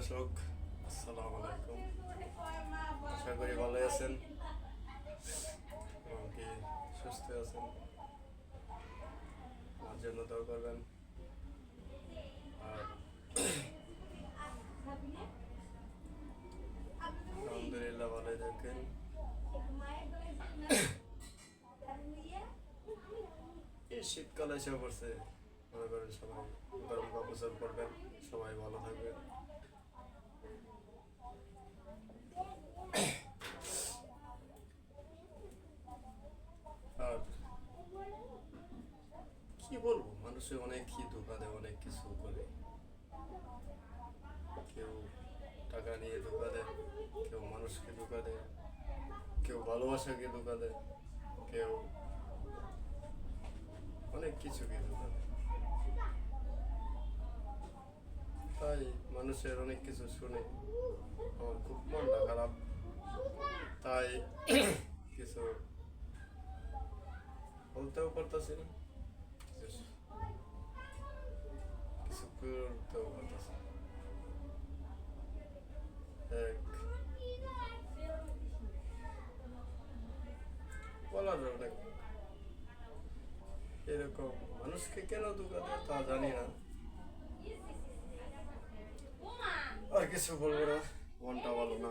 দর্শক, আসসালামু আলাইকুম। আশা করি ভালো আছেন। এবং কি সুস্থ আছেন? আমার জন্য দোয়া করবেন। আর আলহামদুলিল্লাহ ভালোই থাকেন। এই শীতকাল এসে পড়ছে। মনে করেন সবাই গরম কাপড় পরবেন, সবাই ভালো থাকবেন আর কি বলব? মানুষে অনেক কি ধোকা দেয় অনেক কিছু করে। কেউ টাকা নিয়ে ধোকা দেয় কেউ মানুষকে ধোকা দেয় কেউ ভালোবাসাকে ধোকা দেয় কেউ অনেক কিছুকে ধোকা দেয় তাই মানুষের অনেক কিছু শুনে আমার খুব মনটা খারাপ। তাই কিছু বলতেও পারতাছি না কিছু কিছু করতেও পারতাছি না। বলা বলার না এরকম মানুষকে কেন দুঃখ দেয় তা জানি না আর কিছু বলব না, মনটা ভালো না